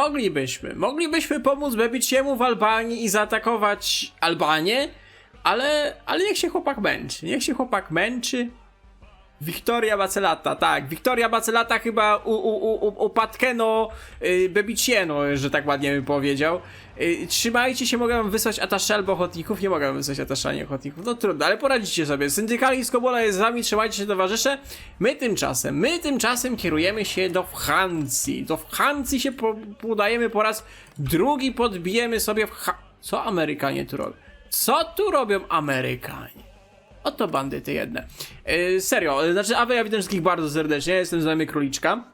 Moglibyśmy. Moglibyśmy pomóc Bebiciemu w Albanii i zaatakować Albanię, ale, ale niech się chłopak męczy. Niech się chłopak męczy. Wiktoria Bacelata, tak. Wiktoria Bacelata chyba u, u, u, upadkeno y, Bebicieno, że tak ładnie bym powiedział. Y, trzymajcie się, mogę wam wysłać atasze albo ochotników. Nie mogę wam wysłać atasze ani ochotników. No trudno, ale poradzicie sobie. Syndykalizm Kobola jest z wami, trzymajcie się towarzysze. My tymczasem, my tymczasem kierujemy się do Francji. Do Francji się po, udajemy po raz drugi, podbijemy sobie w... Ha- Co Amerykanie tu robią? Co tu robią Amerykanie? Oto bandyty jedne. Yy, serio, yy, znaczy, a wy ja witam wszystkich bardzo serdecznie, jestem znajomy króliczka.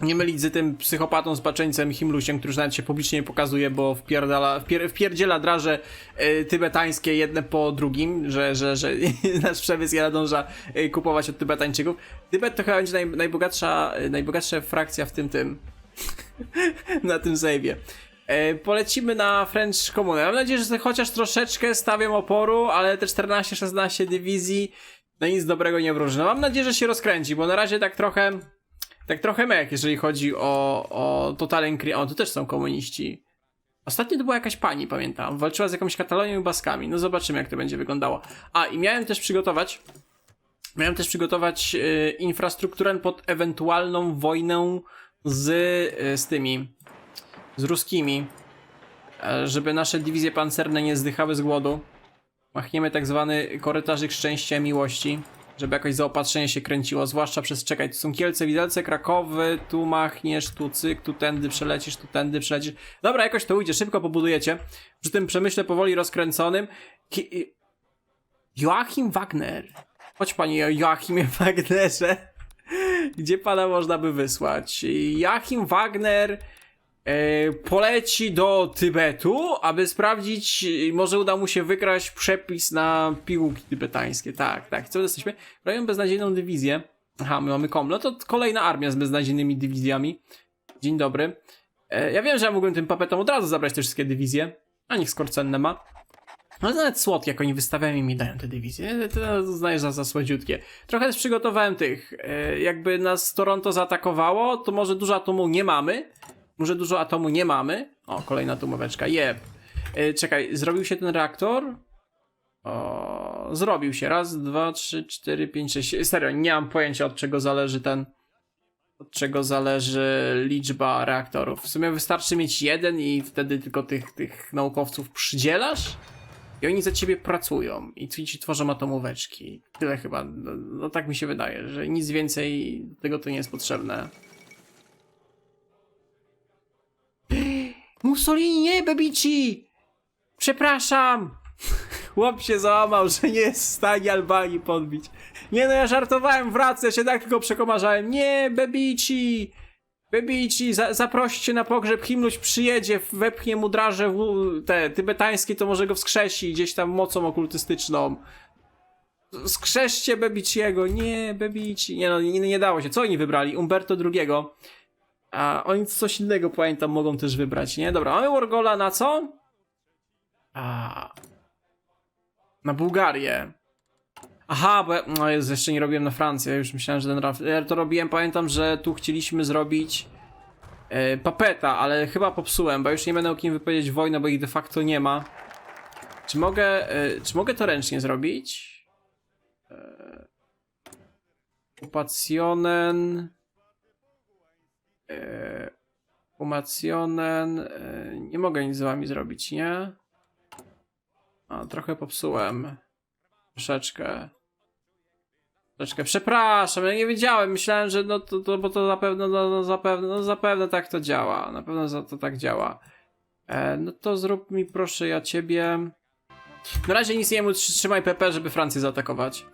Nie mylić z tym psychopatą z baczeńcem Himlusiem, który nawet się publicznie nie pokazuje, bo wpierdala, wpier, wpierdziela draże yy, tybetańskie jedne po drugim, że, że, że nasz przemysł nie nadąża yy, kupować od Tybetańczyków. Tybet to chyba będzie naj, najbogatsza, yy, najbogatsza frakcja w tym tym. na tym save'ie. E, polecimy na French Commune. Mam nadzieję, że chociaż troszeczkę stawiam oporu, ale te 14-16 dywizji no nic dobrego nie wróży. No mam nadzieję, że się rozkręci, bo na razie tak trochę tak trochę mech, jeżeli chodzi o, o Totalen Cri... O, też są komuniści. Ostatnio to była jakaś pani, pamiętam. Walczyła z jakąś Katalonią i Baskami. No zobaczymy, jak to będzie wyglądało. A, i miałem też przygotować Miałem też przygotować e, infrastrukturę pod ewentualną wojnę z, e, z tymi, z ruskimi, e, żeby nasze dywizje pancerne nie zdychały z głodu. Machniemy tak zwany korytarzyk szczęścia i miłości, żeby jakoś zaopatrzenie się kręciło, zwłaszcza przez, czekaj, tu są Kielce, Widelce, Krakowy, tu machniesz, tu cyk, tu tędy przelecisz, tu tędy przelecisz. Dobra, jakoś to ujdzie, szybko pobudujecie. Przy tym przemyśle powoli rozkręconym. Ki Joachim Wagner. Chodź panie Joachimie Wagnerze. Gdzie pana można by wysłać? Joachim Wagner poleci do Tybetu, aby sprawdzić, e, może uda mu się wykraść przepis na pigułki tybetańskie. Tak, tak. Co jesteśmy? Robią beznadziejną dywizję. Aha, my mamy kom. No to kolejna armia z beznadziejnymi dywizjami. Dzień dobry. E, ja wiem, że ja mógłbym tym papetom od razu zabrać te wszystkie dywizje. A niech skorcenne ma. Ale nawet słodkie, jak oni wystawiają i mi dają te dywizje, to uznaję za, za słodziutkie. Trochę też przygotowałem tych, e, jakby nas Toronto zaatakowało, to może dużo atomu nie mamy, może dużo atomu nie mamy. O, kolejna atomóweczka, jeb. E, czekaj, zrobił się ten reaktor? O, zrobił się, raz, dwa, trzy, cztery, pięć, sześć, serio, nie mam pojęcia od czego zależy ten, od czego zależy liczba reaktorów. W sumie wystarczy mieć jeden i wtedy tylko tych, tych naukowców przydzielasz? I oni za ciebie pracują i ci tworzą atomóweczki. Tyle chyba. No, no tak mi się wydaje, że nic więcej tego to nie jest potrzebne. Mussolini, nie, Bebici! Przepraszam! Chłop się załamał, że nie jest w stanie Albanii podbić. Nie no, ja żartowałem, wracę się, tak tylko przekomarzałem. Nie, Bebici! Bebici, za, zaproście na pogrzeb, Himluś przyjedzie, wepchnie mu draże te tybetańskie, to może go wskrzesi gdzieś tam mocą okultystyczną. Skrzeszcie Bebiciego, nie, Bebici. Nie no, nie, nie dało się. Co oni wybrali? Umberto II. A oni coś innego, pamiętam, mogą też wybrać, nie? Dobra, mamy Wargola na co? A... Na Bułgarię. Aha, bo ja, no Jezu, jeszcze nie robiłem na Francję, już myślałem, że ten raf... Ja to robiłem, pamiętam, że tu chcieliśmy zrobić e, papeta, ale chyba popsułem, bo już nie będę o kim wypowiedzieć wojnę, bo ich de facto nie ma. Czy mogę, e, czy mogę to ręcznie zrobić? E, Upationen... E, Umationen... E, nie mogę nic z wami zrobić, nie? A, trochę popsułem. Troszeczkę. Troszeczkę. Przepraszam, ja nie wiedziałem. Myślałem, że no to, to bo to zapewne, no, no zapewne, no zapewne tak to działa. Na pewno za to tak działa. E, no to zrób mi proszę ja ciebie. Na razie nic nie mów, trzymaj PP, żeby Francję zaatakować.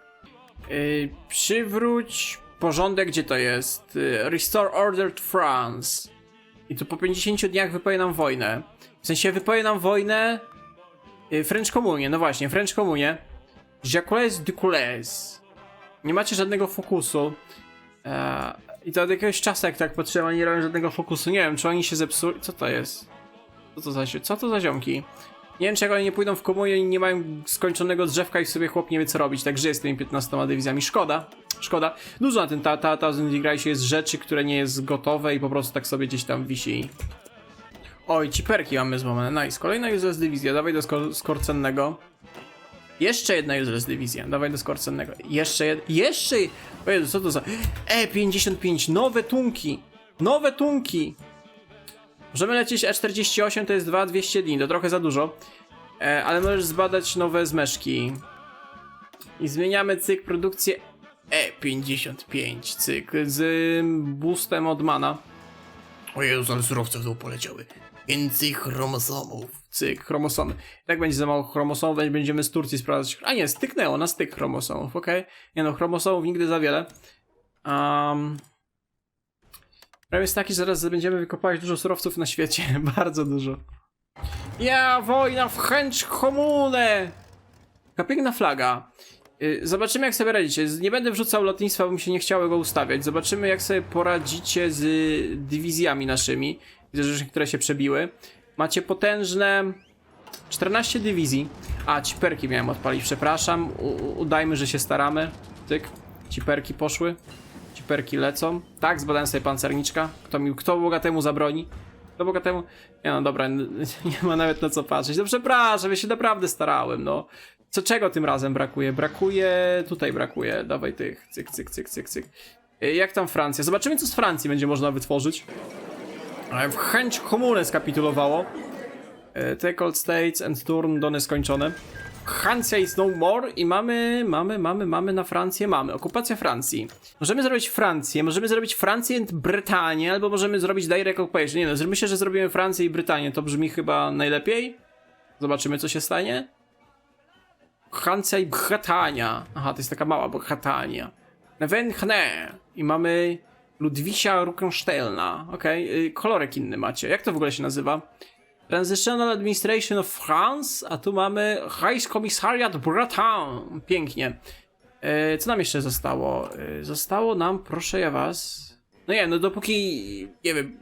Yy, przywróć porządek, gdzie to jest? Yy, restore order to France. I tu po 50 dniach wypowie nam wojnę. W sensie wypowie nam wojnę. Yy, French Commune, no właśnie, French Commune. Jacques de Coulez. Nie macie żadnego fokusu. Eee, I to od jakiegoś czasu, jak tak patrzyłem, oni nie robią żadnego fokusu. Nie wiem, czy oni się zepsuli. Co to jest? Co to za, co to za ziomki? Nie wiem, jak oni nie pójdą w komunię i nie mają skończonego drzewka i sobie chłop nie wie co robić, tak żyje z tymi 15 dywizjami. Szkoda, szkoda. Dużo na tym ta, ta, ta Degree jest rzeczy, które nie jest gotowe i po prostu tak sobie gdzieś tam wisi. Oj, ciperki mamy złamane. Nice. Kolejna useless dywizja. Dawaj do skor skorcennego. Jeszcze jedna useless dywizja. Dawaj do skorcennego. Jeszcze jed... Jeszcze... O Jezu, co to za... E55. Nowe tunki. Nowe tunki. Możemy lecieć E48, to jest 2200 dni. To trochę za dużo. E, ale możesz zbadać nowe zmeszki. I zmieniamy cykl produkcji E55 cykl z boostem od mana. O Jezu, ale surowce w dół poleciały. Więcej chromosomów. Cyk, chromosomy. Jak będzie za mało chromosomów, będzie- będziemy z Turcji sprawdzać. A nie, styknęło na styk chromosomów, okej. Nie no, chromosomów nigdy za wiele. Um, Problem jest taki, że zaraz będziemy wykopać dużo surowców na świecie. Bardzo dużo. Ja, wojna w chęć komunę! Taka piękna flaga. Y, Zobaczymy, jak sobie radzicie. Nie będę wrzucał lotnictwa, bo mi się nie chciało go ustawiać. Zobaczymy, jak sobie poradzicie z dywizjami naszymi. Widzę, że już niektóre się przebiły. Macie potężne 14 dywizji. A, ciperki miałem odpalić, przepraszam. U- udajmy, że się staramy. Tyk. Ciperki poszły. Ciperki lecą. Tak, zbadałem sobie pancerniczka. Kto mi, kto zabroni? Kto bogatemu? Nie no, dobra, nie ma nawet na co patrzeć. No przepraszam, ja się naprawdę starałem, no. Co czego tym razem brakuje? Brakuje, tutaj brakuje, dawaj tych, cyk, cyk, cyk, cyk, cyk. Y, Jak tam Francja? Zobaczymy, co z Francji będzie można wytworzyć. W chęć komuny skapitulowało. Take all states and turn done skończone. Francja is no more i mamy, mamy, mamy, mamy na Francję, mamy. Okupacja Francji. Możemy zrobić Francję, możemy zrobić Francję and Brytanię, albo możemy zrobić direct occupation. Nie no, myślę, że zrobimy Francję i Brytanię, to brzmi chyba najlepiej. Zobaczymy, co się stanie. Francja i Brytania. Aha, to jest taka mała Brytania. Węchne. I mamy Ludwisia Ruckensteina. Okej, y, kolorek inny macie. Jak to w ogóle się nazywa? Transitional Administration of France, a tu mamy Reichskommissariat Bretagne. Pięknie. E, co nam jeszcze zostało? E, zostało nam, proszę ja was. No nie, no dopóki, nie wiem,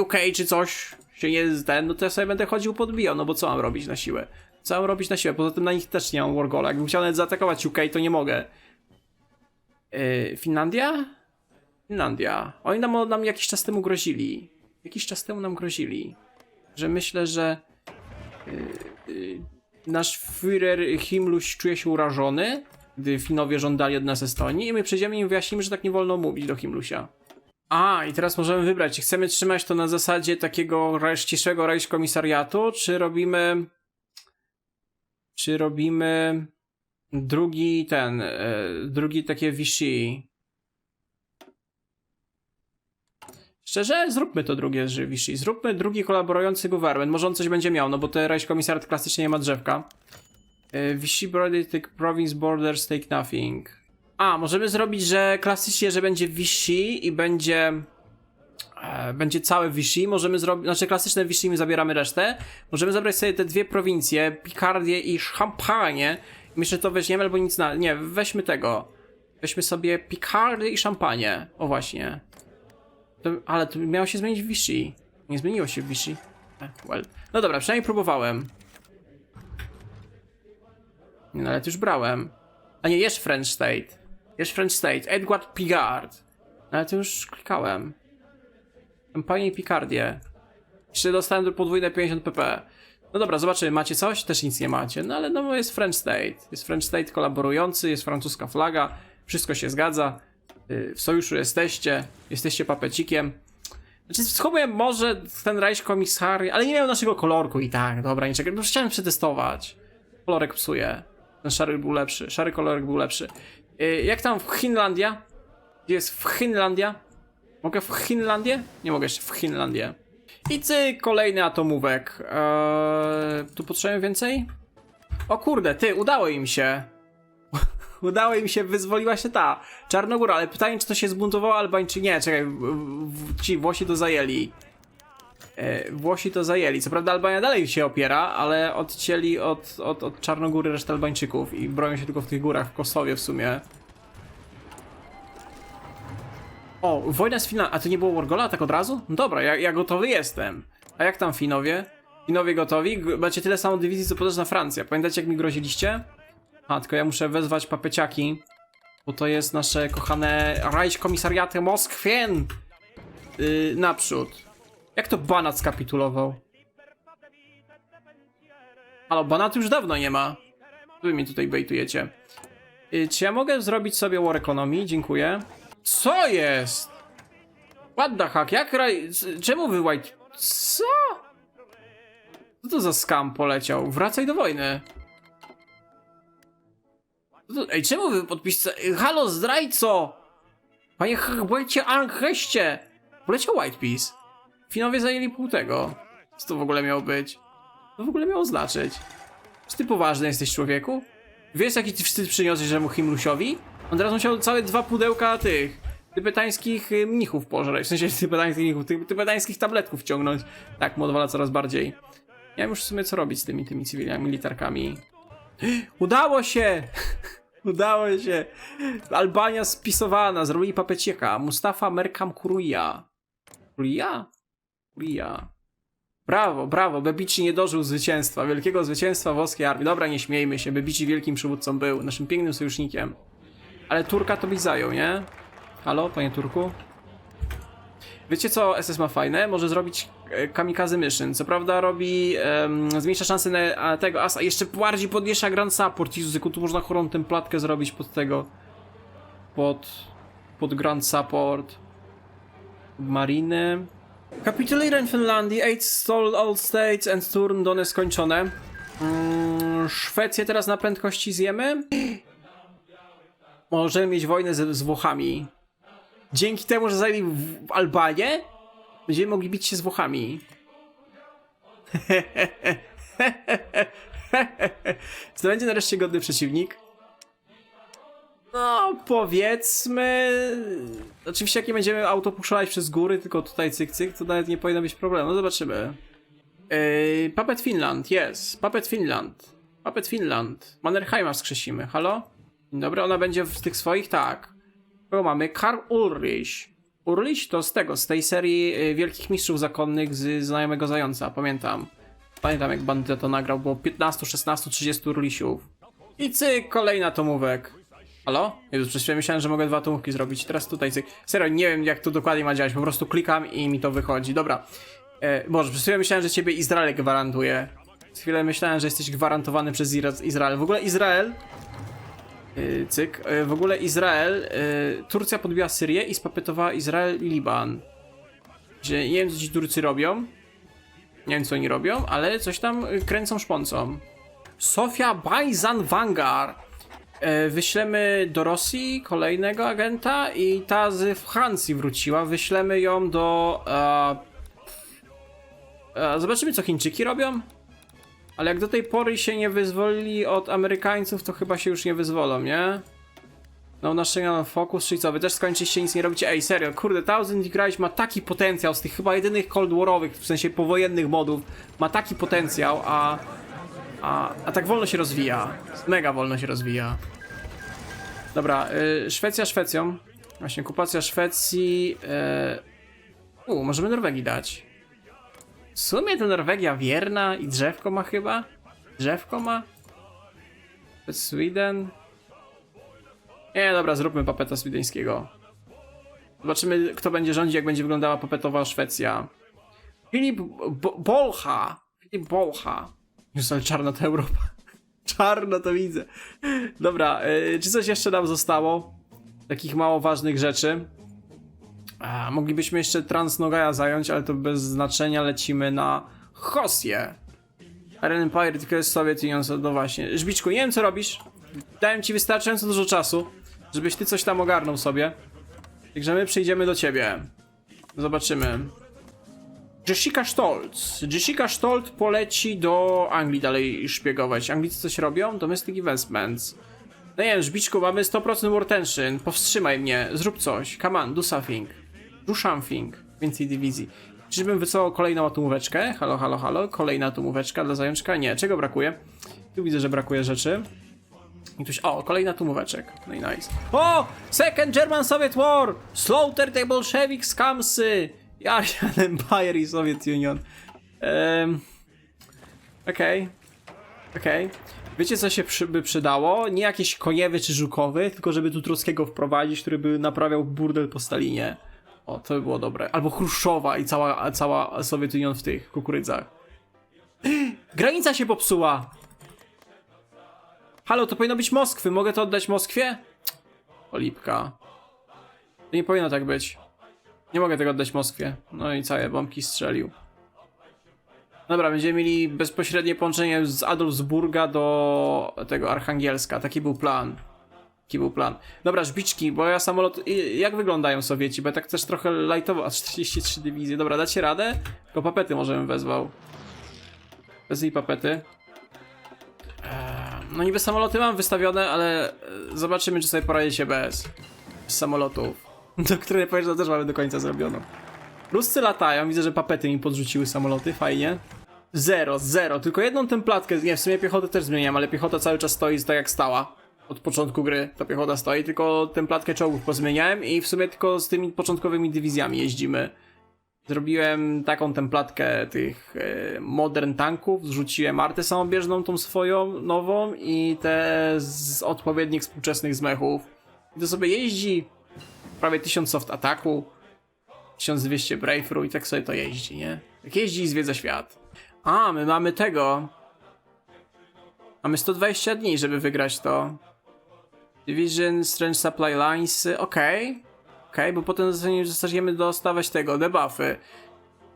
UK czy coś się nie ten, no to ja sobie będę chodził podbijał, no bo co mam robić na siłę? Co mam robić na siłę? Poza tym na nich też nie mam Wargola. Jakbym chciał nawet zaatakować UK, to nie mogę. E, Finlandia? Finlandia. Oni nam, nam jakiś czas temu grozili. Jakiś czas temu nam grozili że myślę, że y, y, nasz Führer Himluś czuje się urażony, gdy Finowie żądali od nas Estonii i my przejdziemy i im wyjaśnimy, że tak nie wolno mówić do Himlusia. A, i teraz możemy wybrać, czy chcemy trzymać to na zasadzie takiego ścisłego rajskomisariatu, czy robimy... Czy robimy drugi ten, e, drugi takie Vichy. Szczerze, zróbmy to drugie z Vichy. Zróbmy drugi kolaborujący government. Może on coś będzie miał, no bo te Reichskomisariat klasycznie nie ma drzewka. E, Vichy Brody province borders take nothing. A, możemy zrobić, że klasycznie, że będzie Vichy i będzie... E, będzie całe Vichy. Możemy zrobić, znaczy klasyczne Vichy, my zabieramy resztę. Możemy zabrać sobie te dwie prowincje, Picardię i Champagne. Myślę, że to weźmiemy albo nic na... Nie, weźmy tego. Weźmy sobie Picardię i Champagne. O właśnie. To, ale to miało się zmienić w Vichy. Nie zmieniło się w Vichy. Eh, well. No dobra, przynajmniej próbowałem. Nie, no ale już brałem. A nie, jest French State. Jest French State. Edward Picard. No ale to już klikałem. Kampanię i Picardię. Jeszcze dostałem do podwójne 50 pp. No dobra, zobaczymy, macie coś? Też nic nie macie. No ale no jest French State. Jest French State kolaborujący, jest francuska flaga. Wszystko się zgadza. Y, W sojuszu jesteście. Jesteście papecikiem. Znaczy, schowuję może ten rajś komisary, ale nie miał naszego kolorku i tak, dobra, niczego. No chciałem przetestować. Kolorek psuje. Ten szary był lepszy. Szary kolorek był lepszy. Y, Jak tam w Finlandia? Gdzie jest w Finlandia? Mogę w Finlandię? Nie mogę jeszcze w Finlandię. I cyk, kolejny atomówek. Eee, tu potrzebujemy więcej? O kurde, ty, udało im się. Udało im się, wyzwoliła się ta Czarnogóra, ale pytanie, czy to się zbuntowało Albańczycy? Nie, czekaj, ci Włosi to zajęli. E, Włosi to zajęli. Co prawda Albania dalej się opiera, ale odcięli od, od, od Czarnogóry resztę Albańczyków i bronią się tylko w tych górach, w Kosowie w sumie. O, wojna z Finlandią. A to nie było Wargola tak od razu? No dobra, ja, ja gotowy jestem. A jak tam Finowie? Finowie gotowi? Macie tyle samo dywizji, co potężna Francja. Pamiętacie, jak mi groziliście? A, tylko ja muszę wezwać papeciaki, bo to jest nasze kochane Reichskomisariaty Moskwien. Yy, naprzód. Jak to Banat skapitulował? Ale banatu już dawno nie ma. Wy mnie tutaj bejtujecie. Y, Czy ja mogę zrobić sobie war economy? Dziękuję. Co jest? What the fuck? Jak raj... Czemu wy white... Co? Co to za skam poleciał? Wracaj do wojny. To- Ej, czemu wy podpiszcie... Halo, zdrajco! Panie White'cie Angheście! Poleciał White Piece. Finowie zajęli pół tego. Co to w ogóle miało być? To w ogóle miało znaczyć? Czy ty poważny jesteś człowieku? Wiesz jaki ty wstyd przyniosłeś Żemu Himrusiowi? On teraz musiał całe dwa pudełka tych tybetańskich y, mnichów pożreć. W sensie tybetańskich mnichów, ty, tybetańskich tabletków ciągnąć. Tak, mu odwala coraz bardziej. Wiem już w sumie co robić z tymi, tymi cywilami, militarkami. Udało się! Udało się! Albania spisowana, zrobili papecieka. Mustafa Merkam Kuruja. Kuruja? Kuruja. Brawo, brawo, Bebici nie dożył zwycięstwa, wielkiego zwycięstwa włoskiej armii. Dobra, nie śmiejmy się, Bebici wielkim przywódcą był, naszym pięknym sojusznikiem. Ale Turka to byś zajął, nie? Halo, panie Turku? Wiecie co SS ma fajne? Może zrobić kamikaze mission. Co prawda robi, em, zmniejsza szanse na tego asa, jeszcze bardziej podniesza Grand Support. Jezus, tu można chorą templatkę zrobić pod tego, pod, pod Grand Support. Mariny. Capitulate in Finlandii, Eight stalled all states and turn done skończone. Mm, Szwecję teraz na prędkości zjemy? Możemy mieć wojnę z, z Włochami. Dzięki temu, że zajęli Albanię, będziemy mogli bić się z Włochami. To będzie nareszcie godny przeciwnik? No, powiedzmy. Oczywiście, jak nie będziemy auto puszczać przez góry, tylko tutaj cyk, cyk, to nawet nie powinno być problemu. No, zobaczymy. Yy, Puppet Finland, jest. Puppet Finland. Puppet Finland. Mannerheima wskrzesimy. Halo? Dobry, ona będzie w tych swoich? Tak. Kogo mamy? Karl Ulrich. Ulrich to z tego, z tej serii y, Wielkich Mistrzów Zakonnych z Znajomego Zająca, pamiętam. Pamiętam jak Bandyta to nagrał, było 15, 16, 30 Urlisiów. I cyk, kolejna tomówek. Halo? Jezu, przez chwilę myślałem, że mogę dwa tomówki zrobić. Teraz tutaj cyk. Serio, nie wiem jak to dokładnie ma działać, po prostu klikam i mi to wychodzi. Dobra. E, Boże, przez chwilę myślałem, że ciebie Izrael gwarantuje. Przez chwilę myślałem, że jesteś gwarantowany przez Izrael. W ogóle Izrael cyk. Yy, w ogóle Izrael, yy, Turcja podbiła Syrię i spapetowała Izrael i Liban. Że nie wiem, co ci Turcy robią. Nie wiem, co oni robią, ale coś tam kręcą szponcą. Sofia Bajzan Vangar. Wyślemy do Rosji kolejnego agenta i ta z Francji wróciła. Wyślemy ją do... E, e, zobaczymy, co Chińczyki robią. Ale jak do tej pory się nie wyzwolili od Amerykańców, to chyba się już nie wyzwolą, nie? No, nasz fokus, czyli co, wy też skończyliście, nic nie robicie? Ej, serio, kurde, Thousand Grać ma taki potencjał z tych chyba jedynych Cold Warowych, w sensie powojennych modów, ma taki potencjał, a... A, a tak wolno się rozwija. Mega wolno się rozwija. Dobra, y, Szwecja Szwecją. Właśnie, okupacja Szwecji... Y, u, możemy Norwegii dać. W sumie to Norwegia wierna i drzewko ma chyba? Drzewko ma? Sweden? Nie, dobra, zróbmy papeta swedeńskiego. Zobaczymy, kto będzie rządził, jak będzie wyglądała papetowa Szwecja. Filip Bo- Bolcha. Filip Bolcha. Już ale czarna to Europa. Czarno to widzę. Dobra, y, czy coś jeszcze nam zostało? Takich mało ważnych rzeczy. A, moglibyśmy jeszcze Transnogaja zająć, ale to bez znaczenia. Lecimy na Hosję. Iron Empire tylko jest Soviet Union, no właśnie. Żbiczku, nie wiem co robisz. Dałem ci wystarczająco dużo czasu, żebyś ty coś tam ogarnął sobie. Także my przyjdziemy do ciebie. Zobaczymy. Jessica Stoltz. Jessica Stoltz poleci do Anglii dalej szpiegować. Anglicy coś robią? Domestic Investments. No nie wiem, Żbiczku, mamy 100% war. Powstrzymaj mnie, zrób coś. Come on, do something. Do something. Więcej dywizji. Czyżbym wycofał kolejną atomóweczkę? Halo, halo, halo. Kolejna atomóweczka dla zajączka? Nie, czego brakuje? Tu widzę, że brakuje rzeczy. I tuś, o, kolejna atomóweczek. No i nice. O! Second German Soviet War! Slaughter the Bolsheviks Kamsy! Aryan Empire i Soviet Union. Ehm... Okej. Okej. Wiecie, co się przy, by przydało? Nie jakieś koniewy czy żukowy, tylko żeby tu Trockiego wprowadzić, który by naprawiał burdel po Stalinie. O, to by było dobre. Albo Chruszczowa i cała, cała Soviet Union w tych kukurydzach. Granica się popsuła! Halo, to powinno być Moskwy. Mogę to oddać Moskwie? Olipka. To nie powinno tak być. Nie mogę tego oddać Moskwie. No i całe bombki strzelił. Dobra, będziemy mieli bezpośrednie połączenie z Adolfsburga do tego Archangielska. Taki był plan. Taki był plan. Dobra, żbiczki, bo ja samolot... Jak wyglądają Sowieci? Bo ja tak też trochę lightowo... A 43 dywizje. Dobra, dacie radę? Tylko papety może bym wezwał. Wezwij papety. Eee, No niby samoloty mam wystawione, ale e, zobaczymy, czy sobie poradzicie bez. Bez samolotów. Doktrynę powiedział też mamy do końca zrobioną. Ruscy latają, widzę, że papety mi podrzuciły samoloty, fajnie. Zero, zero, tylko jedną templatkę, nie, w sumie piechotę też zmieniam, ale piechota cały czas stoi tak jak stała. Od początku gry ta piechota stoi, tylko templatkę czołgów pozmieniałem i w sumie tylko z tymi początkowymi dywizjami jeździmy. Zrobiłem taką templatkę tych e, modern tanków, zrzuciłem artę samobieżną tą swoją, nową i te z odpowiednich współczesnych zmechów. I to sobie jeździ, prawie 1000 soft ataku, 1200 breakthrough i tak sobie to jeździ, nie? Jak jeździ i zwiedza świat. A, my mamy tego. Mamy 120 dni, żeby wygrać to. Division, Strange Supply Lines, okej. Okej, bo potem zaczniemy dostawać tego, debuffy.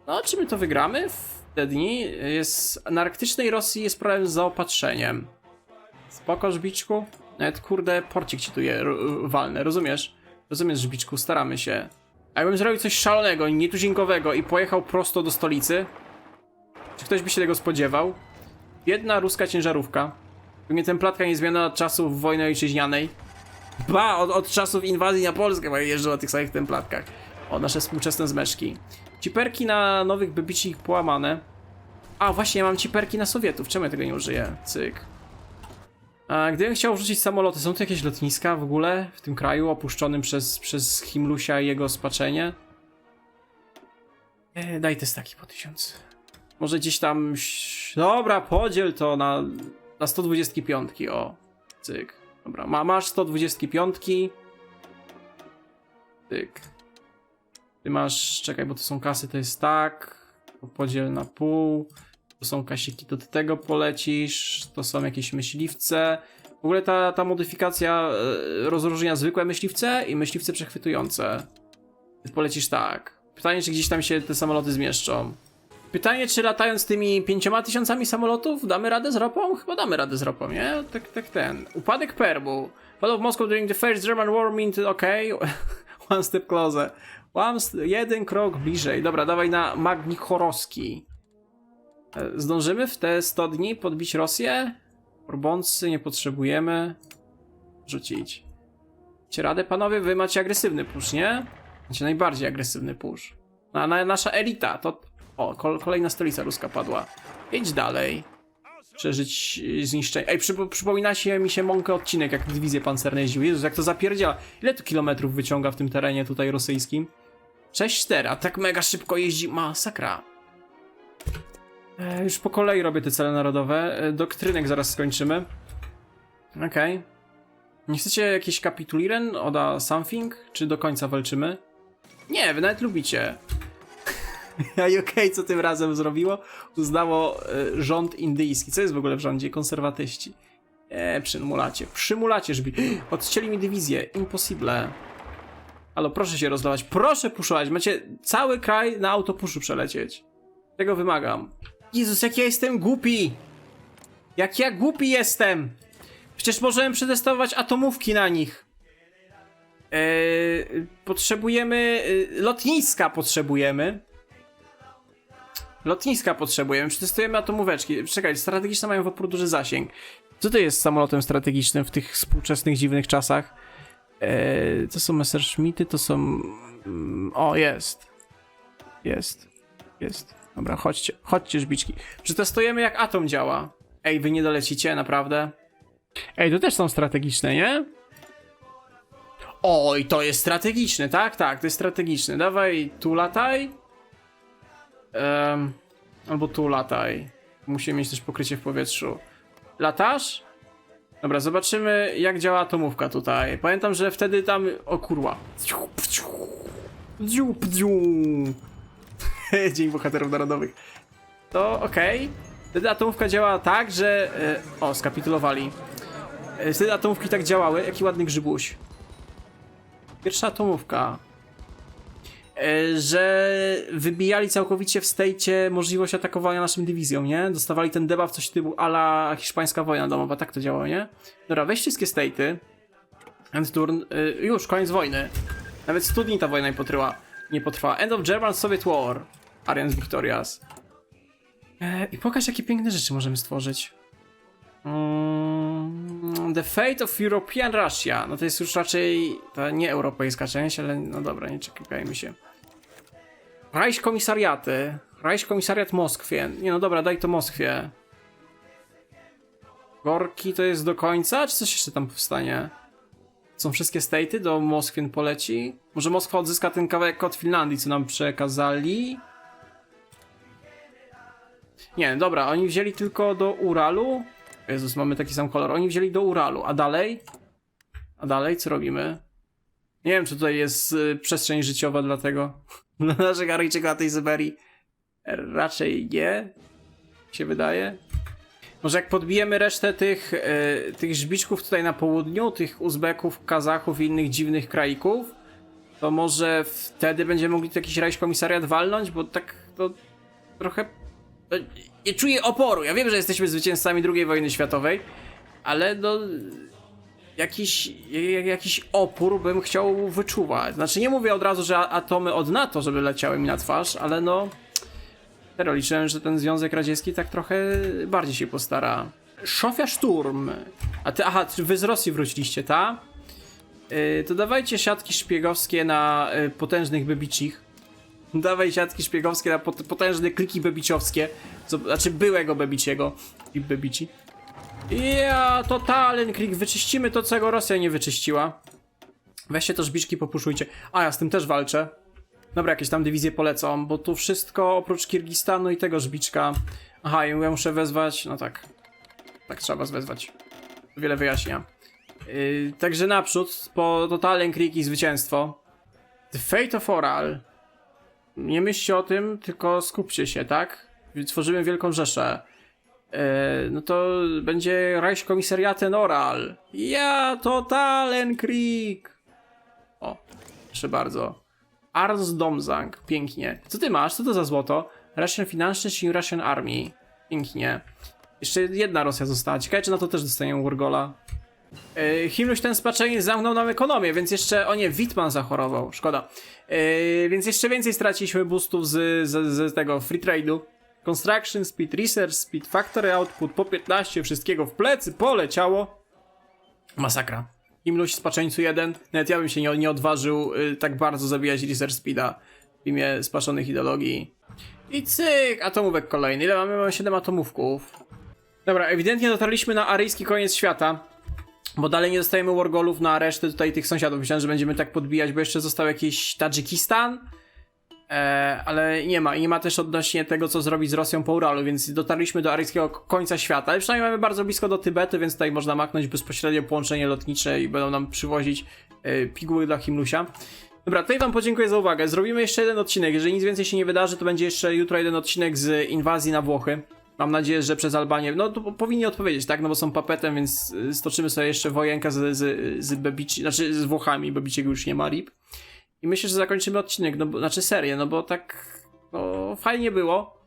No, czy my to wygramy w te dni? Jest, na arktycznej Rosji jest problem z zaopatrzeniem. Spoko, żbiczku? Nawet kurde, porcik ci tu je, walne, rozumiesz? Rozumiesz, żbiczku, staramy się. A jakbym zrobił coś szalonego, nietuzinkowego i pojechał prosto do stolicy? Czy ktoś by się tego spodziewał? Jedna ruska ciężarówka. Pewnie templatka nie zmiana czasów wojny ojczyźnianej. Ba, od, od czasów inwazji na Polskę, jeżdżę na tych samych templatkach. O, nasze współczesne zmeszki. Ciperki na nowych by bici ich połamane. A, właśnie, ja mam ciperki na Sowietów. Czemu ja tego nie użyję? Cyk. A gdybym chciał wrzucić samoloty, są tu jakieś lotniska w ogóle w tym kraju opuszczonym przez, przez Himlusia i jego spaczenie? E, daj te staki po tysiąc. Może gdzieś tam... Dobra, podziel to na, na 125, o. Cyk. Dobra, ma, masz 125. Cyk. Ty masz, czekaj, bo to są kasy, to jest tak. To Podziel na pół. To są kasiki, to do tego polecisz. To są jakieś myśliwce. W ogóle ta, ta modyfikacja e, rozróżnia zwykłe myśliwce i myśliwce przechwytujące. Ty polecisz tak. Pytanie, czy gdzieś tam się te samoloty zmieszczą. Pytanie, czy latając tymi pięcioma tysiącami samolotów damy radę z ropą? Chyba damy radę z ropą, nie? Tak, tak ten. Upadek Perbu. Fall of Moscow during the first German war meant okay. One step closer. One st- jeden krok bliżej. Dobra, dawaj na Magnichorowski. E, Zdążymy w te 100 dni podbić Rosję? Orbący nie potrzebujemy. Rzucić. Macie radę, panowie? Wy macie agresywny push, nie? Macie najbardziej agresywny push. Na, na, nasza elita to... O, kol, kolejna stolica ruska padła. Idź dalej. Przeżyć y, zniszczenie. Ej, przypo, przypomina się mi się mąkę odcinek, jak dywizje pancerne jeździły. Jezus, jak to zapierdziela. Ile to kilometrów wyciąga w tym terenie tutaj rosyjskim? 6-4, a tak mega szybko jeździ. Masakra. E, już po kolei robię te cele narodowe. E, doktrynek zaraz skończymy. Okej. Nie chcecie jakiś kapituliren? Oda something? Czy do końca walczymy? Nie, wy nawet lubicie. UK co tym razem zrobiło? Uznało e, rząd indyjski. Co jest w ogóle w rządzie? Konserwatyści. E, przymulacie. Przymulacie, żeby... Odcięli mi dywizję. Impossible. Halo, proszę się rozdawać. Proszę puszować. Macie cały kraj na autopuszu przelecieć. Tego wymagam. Jezus, jak ja jestem głupi! Jak ja głupi jestem! Przecież możemy przetestować atomówki na nich. Eee, potrzebujemy. y, Lotniska potrzebujemy. Lotniska potrzebujemy. Przetestujemy atomóweczki. Czekaj, strategiczne mają w opór duży zasięg. Co to jest samolotem strategicznym w tych współczesnych, dziwnych czasach? Eee, to są Messerschmitty, to są. mm, O, jest. Jest. Jest. Dobra, chodźcie, chodźcie, żbiczki. Przetestujemy, jak atom działa. Ej, wy nie dolecicie, naprawdę? Ej, to też są strategiczne, nie? Oj, to jest strategiczne, tak, tak, to jest strategiczne. Dawaj, tu lataj. Em, albo tu lataj. Musimy mieć też pokrycie w powietrzu. Latasz? Dobra, zobaczymy jak działa atomówka tutaj. Pamiętam, że wtedy tam... O kurwa. Dzień Bohaterów Narodowych. To okej. Wtedy atomówka działała tak, że... E, o, skapitulowali. E, Wtedy atomówki tak działały. Jaki ładny grzybuś. Pierwsza atomówka. E, że wybijali całkowicie w stejcie możliwość atakowania naszym dywizją, nie? Dostawali ten debuff coś typu ala hiszpańska wojna domowa, tak to działało, nie? Dobra, weź wszystkie stejty. End turn. Y, już, koniec wojny. Nawet 100 dni ta wojna nie potrwa. Nie potrwa. End of German-Soviet War. Arians Victorias. E, I pokaż, jakie piękne rzeczy możemy stworzyć. Mm, the Fate of European Russia. No to jest już raczej ta nie europejska część, ale no dobra, nie czekajmy się. Reich komisariaty. Reich komisariat Moskwie. Nie no dobra, daj to Moskwie. Gorki to jest do końca, czy coś jeszcze tam powstanie? Są wszystkie staty, do Moskwien poleci? Może Moskwa odzyska ten kawałek od Finlandii, co nam przekazali? Nie, dobra, oni wzięli tylko do Uralu. Jezus, mamy taki sam kolor. Oni wzięli do Uralu, a dalej? A dalej co robimy? Nie wiem, czy tutaj jest y, przestrzeń życiowa dla tego. Dla naszych Aryjczyków na tej Syberii. Raczej nie. Się wydaje. Może jak podbijemy resztę tych, y, tych żbiczków tutaj na południu, tych Uzbeków, Kazachów i innych dziwnych kraików, to może wtedy będziemy mogli tu jakiś rajś komisariat walnąć, bo tak to trochę nie czuję oporu. Ja wiem, że jesteśmy zwycięzcami II wojny światowej, ale no jakiś, j- jakiś opór bym chciał wyczuwać. Znaczy nie mówię od razu, że atomy od NATO, żeby leciały mi na twarz, ale no Teraz liczyłem, że ten Związek Radziecki tak trochę bardziej się postara. Szofia Szturm. A ty, aha, wy z Rosji wróciliście, ta? Yy, to dawajcie siatki szpiegowskie na potężnych bebicich. Dawaj siatki szpiegowskie na pot potężne kliki bebiciowskie. Znaczy byłego bebiciego i bebici. Ja, totalen klik. Wyczyścimy to, czego Rosja nie wyczyściła. Weźcie to żbiczki, popuszujcie. A, ja z tym też walczę. Dobra, jakieś tam dywizje polecą, bo tu wszystko oprócz Kirgistanu i tego żbiczka. Aha, ja muszę wezwać. No tak. Tak trzeba wezwać. Wiele wyjaśnia. Yy, także naprzód, po totalnym klik i zwycięstwo. The Fate of Oral. Nie myślcie o tym, tylko skupcie się, tak? Tworzymy Wielką Rzeszę. Yy, no to będzie Reich Komisariaten Oral. Ja, totalen krik. O, proszę bardzo. Ars Domzang, pięknie. Co ty masz? Co to za złoto? Russian Financial i Russian Army. Pięknie. Jeszcze jedna Rosja została. Ciekawe, czy na to też dostaniemy Urgola. Yy, Himluś ten spaczenie zamknął nam ekonomię, więc jeszcze... O nie, Wittman zachorował. Szkoda. Yy, więc jeszcze więcej straciliśmy boostów z, z, z tego free trade'u. Construction, Speed Research, Speed Factory Output po 15, wszystkiego w plecy, poleciało. Masakra. Imluś spaczeńcu 1. Nawet ja bym się nie, nie odważył y, tak bardzo zabijać Research Speeda w imię spaszonych ideologii. I cyk! Atomówek kolejny. Ile mamy? Mamy 7 atomówków. Dobra, ewidentnie dotarliśmy na aryjski koniec świata. Bo dalej nie dostajemy wargolów na resztę tutaj tych sąsiadów. Myślałem, że będziemy tak podbijać, bo jeszcze został jakiś Tadżykistan. E, ale nie ma. I nie ma też odnośnie tego, co zrobić z Rosją po Uralu, więc dotarliśmy do aryjskiego końca świata. Ale przynajmniej mamy bardzo blisko do Tybetu, więc tutaj można maknąć bezpośrednio połączenie lotnicze i będą nam przywozić e, piguły dla Himlusia. Dobra, tutaj wam podziękuję za uwagę. Zrobimy jeszcze jeden odcinek. Jeżeli nic więcej się nie wydarzy, to będzie jeszcze jutro jeden odcinek z inwazji na Włochy. Mam nadzieję, że przez Albanię. No to po- powinni odpowiedzieć, tak? No bo są papetem, więc y, stoczymy sobie jeszcze wojenkę z, z, z Bebici, znaczy z Włochami. Bebiciego już nie ma RIP. I myślę, że zakończymy odcinek, no bo, znaczy serię, no bo tak no, fajnie było.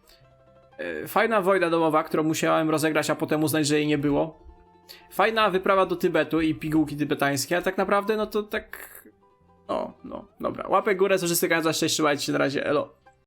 E, Fajna wojna domowa, którą musiałem rozegrać, a potem uznać, że jej nie było. Fajna wyprawa do Tybetu i pigułki tybetańskie, a tak naprawdę, no to tak. No, no, dobra. Łapę górę, co wszyscy, cześć, trzymajcie się, na razie, elo.